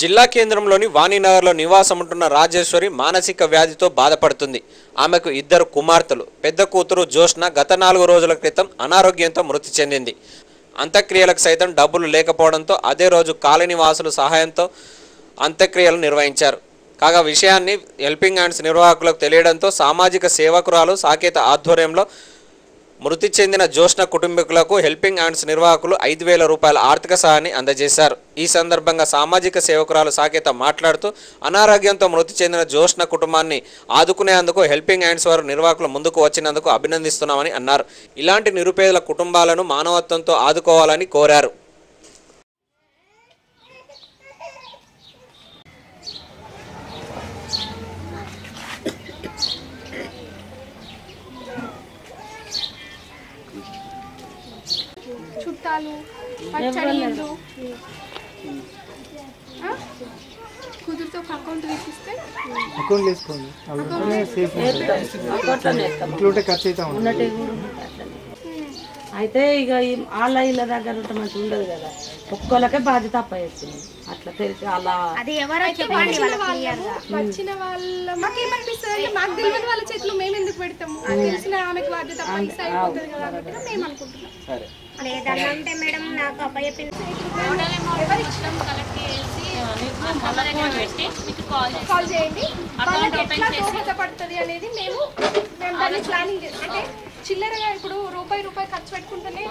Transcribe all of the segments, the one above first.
జిల్లా కేంద్రంలోని వాణినగర్లో నివాసముంటున్న రాజేశ్వరి మానసిక వ్యాధితో బాధపడుతుంది. ఆమెకు ఇద్దరు కుమార్తెలు పెద్ద కూతురు జోష్న గత నాలుగు రోజుల క్రితం అనారోగ్యంతో మృతి చెందింది. అంత్యక్రియలకు సైతం డబ్బులు లేకపోవడంతో అదే రోజు కాలనీ వాసుల సహాయంతో అంత్యక్రియలు నిర్వహించారు. కాగా విషయాన్ని హెల్పింగ్ హ్యాండ్స్ నిర్వాహకులకు తెలియడంతో సామాజిక సేవకురాలు సాకేత ఆధ్వర్యంలో మృతి చెందిన జోష్న కుటుంబీకులకు హెల్పింగ్ హ్యాండ్స్ నిర్వాహకులు ఐదు వేల రూపాయల ఆర్థిక సహాయాన్ని అందజేశారు. ఈ సందర్భంగా సామాజిక సేవకురాలు సాకేత మాట్లాడుతూ అనారోగ్యంతో మృతి చెందిన జోష్న కుటుంబాన్ని ఆదుకునేందుకు హెల్పింగ్ హ్యాండ్స్ వారు నిర్వాహకులు ముందుకు వచ్చినందుకు అభినందిస్తున్నామని అన్నారు. ఇలాంటి నిరుపేదల కుటుంబాలను మానవత్వంతో ఆదుకోవాలని కోరారు. చుట్టాలు పచ్చడిళ్ళు ఆ? కుదురుతో ఒక అకౌంట్ అకౌంట్ వేసుకోండి ఖర్చు అయితే ఇక వాళ్ళ ఇళ్ళ దగ్గర ఉంటే మంచిగా ఉండదు కదా. ఒక్కోళ్ళకే బాధ్యత అప్పయ్యేస్తుంది అట్లా తెలిసి అలా అది ఎవరో అయితే చెప్పండి వచ్చిన వాళ్ళ మాకేమనిపిస్తుంది మాకు తెలియని వాళ్ళ చేతులు మేము ఎందుకు పెడతాము తెలిసిన ఆమెకు బాధ్యత పైసా అయిపోతుంది కదా అన్నట్టుగా మేము అనుకుంటున్నాం అంటే మేడం నాకు అప్పచెప్పింది కాల్ చేయండి. దోహదపడుతుంది అనేది మేము మేము దాన్ని ప్లానింగ్ చేస్తాం అంటే చిల్లరగా ఇప్పుడు రూపాయి రూపాయి ఖర్చు పెట్టుకుంటేనే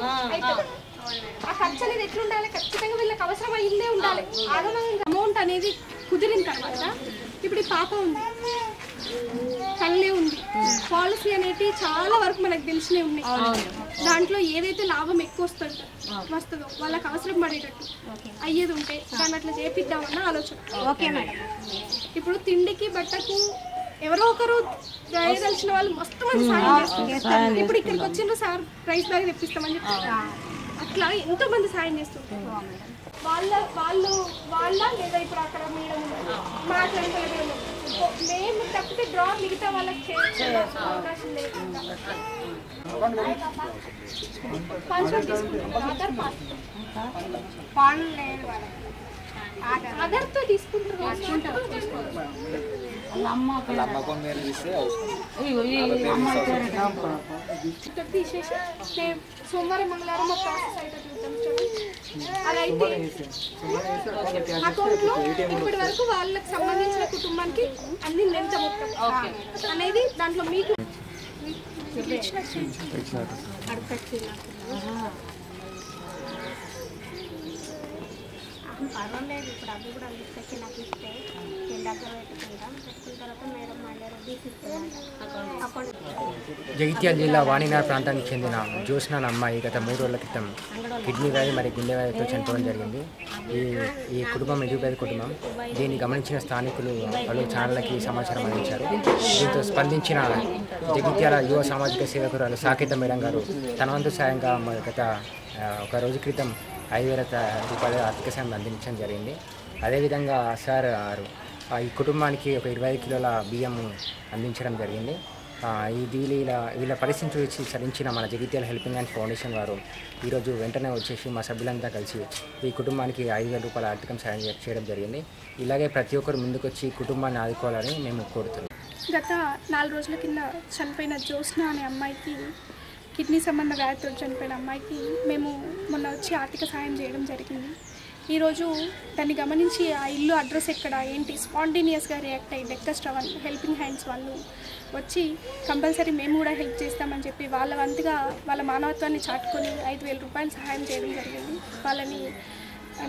అవుతుంది ఆ. ఖర్చు అనేది ఎట్లా ఉండాలి ఖచ్చితంగా వీళ్ళకి అవసరం అయిందే ఉండాలి. ఆగమనంగా అమౌంట్ అనేది కుదిరిన తర్వాత. ఇప్పుడు ఈ పాప ఉంది. తల్లే ఉంది. పాలసీ అనేది చాలా వరకు మనకు తెలిసినవి ఉన్నాయి దాంట్లో ఏదైతే లాభం ఎక్కువ వస్తుందో వస్తుందో వాళ్ళకి అవసరం పడేటట్టు అయ్యేది ఉంటే దాన్ని అట్లా చేపిద్దామన్న ఆలోచన. Okay madam. ఇప్పుడు తిండికి బట్టకు ఎవరో ఒకరు దయదలిచిన వాళ్ళు మస్తు మంది సాయం చేస్తారు. ఇప్పుడు ఇక్కడికి వచ్చిండ్రు సార్ రైస్ బ్యాగ్ తెప్పిస్తామని చెప్పి అట్లా ఎంతో మంది సాయం చేస్తుంటారు. వాళ్ళ వాళ్ళు వాళ్ళ లేదా ఇప్పుడు అక్కడ మేడం మాట్లాడుకునే మేము తప్పితే డ్రా మిగతా వాళ్ళకి చేయాల్సిన అవకాశం లేదు పాస్పోర్ట్ తీసుకుంటాం. ఆధార్ పాస్పోర్ట్ ఫోన్ లేదు వాళ్ళకి. ఆధార్తో తీసుకుంటారు. తీసేసి సోమవారం మంగళవారం మా ప్రాసెస్ అయితే అయితే అకౌంట్లో ఇప్పటి వరకు వాళ్ళకి సంబంధించిన కుటుంబానికి అన్ని ఎంత మొత్తం. అనేది దాంట్లో మీకు పర్వాలేదు ఇప్పుడు అవి కూడా తీసుకొచ్చి నాకు ఇస్తే నేను దగ్గర పెట్టుకుంటాం పెట్టుకున్న తర్వాత మేడం మళ్ళీ రద్దీసి ఇస్తున్నాను అకౌంట్ జగిత్యాల జిల్లా వాణినార్ ప్రాంతానికి చెందిన జ్యోత్స్న అమ్మాయి గత మూడు రోజుల క్రితం కిడ్నీ వ్యాధి మరియు గుండె వ్యాధితో చనిపోవడం జరిగింది. ఈ ఈ కుటుంబం నిరుపేద కుటుంబం. దీన్ని గమనించిన స్థానికులు పలు ఛానళ్ళకి సమాచారం అందించారు. దీంతో స్పందించిన జగిత్యాల యువ సామాజిక సేవకురాలు సాకేత మేడం గారు తన వంతు సాయంగా గత ఒక రోజు క్రితం ఐదు వేల రూపాయల ఆర్థిక సాయం అందించడం జరిగింది. అదేవిధంగా సార్ గారు ఈ కుటుంబానికి ఒక ఇరవై ఐదు కిలోల బియ్యం అందించడం జరిగింది. ఈ ఇది వీళ్ళ వీళ్ళ పరిస్థితి చూసి చలించిన మన జగిత్యాల హెల్పింగ్ హ్యాండ్ ఫౌండేషన్ వారు ఈరోజు వెంటనే వచ్చేసి మా సభ్యులంతా కలిసి ఈ కుటుంబానికి ఐదు వేల రూపాయల ఆర్థిక సాయం చేయడం జరిగింది. ఇలాగే ప్రతి ఒక్కరు ముందుకొచ్చి కుటుంబాన్ని ఆదుకోవాలని మేము కోరుతున్నాం. గత నాలుగు రోజుల కింద చనిపోయిన జ్యోత్స్న అనే అమ్మాయికి కిడ్నీ సంబంధ వ్యాధితో చనిపోయిన అమ్మాయికి మేము మొన్న వచ్చి ఆర్థిక సాయం చేయడం జరిగింది. ఈరోజు దాన్ని గమనించి ఆ ఇల్లు అడ్రస్ ఎక్కడ ఏంటి? స్పాంటేనియస్గా రియాక్ట్ అయ్యి డెక్క హెల్పింగ్ హ్యాండ్స్ వాళ్ళు వచ్చి కంపల్సరీ మేము కూడా హెల్ప్ చేస్తామని చెప్పి వాళ్ళ వంతుగా వాళ్ళ మానవత్వాన్ని చాటుకొని ఐదు వేల రూపాయలు సహాయం చేయడం జరిగింది. వాళ్ళని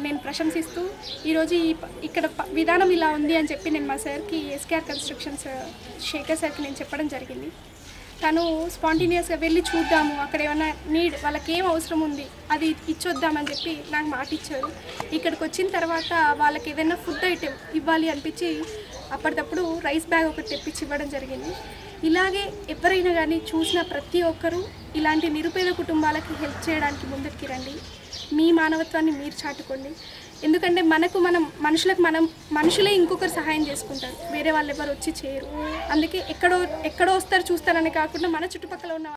నేను ప్రశంసిస్తూ ఈరోజు ఈ ఇక్కడ విధానం ఇలా ఉంది అని చెప్పి నేను మా సార్కి ఎస్కేఆర్ కన్స్ట్రక్షన్స్ శేఖర్ సార్కి నేను చెప్పడం జరిగింది. తను స్పాంటేనియస్గా వెళ్ళి చూద్దాము. అక్కడ ఏమైనా నీడ్ వాళ్ళకి ఏం అవసరం ఉంది అది ఇచ్చొద్దామని చెప్పి నాకు మాట ఇచ్చారు ఇక్కడికి వచ్చిన తర్వాత వాళ్ళకి ఏదైనా ఫుడ్ ఐటెం ఇవ్వాలి అనిపించి అప్పటికప్పుడు రైస్ బ్యాగ్ ఒకటి తెప్పించి ఇవ్వడం జరిగింది. ఇలాగే ఎవరైనా కానీ చూసిన ప్రతి ఒక్కరూ ఇలాంటి నిరుపేద కుటుంబాలకి హెల్ప్ చేయడానికి ముందుకి రండి. మీ మానవత్వాన్ని మీరు చాటుకోండి. ఎందుకంటే మనకు మనం మనుషులకు మనం మనుషులే ఇంకొకరు సహాయం చేసుకుంటారు. వేరే వాళ్ళు ఎవరు వచ్చి చేయరు. అందుకే ఎక్కడో ఎక్కడో వస్తారు చూస్తారని కాకుండా మన చుట్టుపక్కల ఉన్న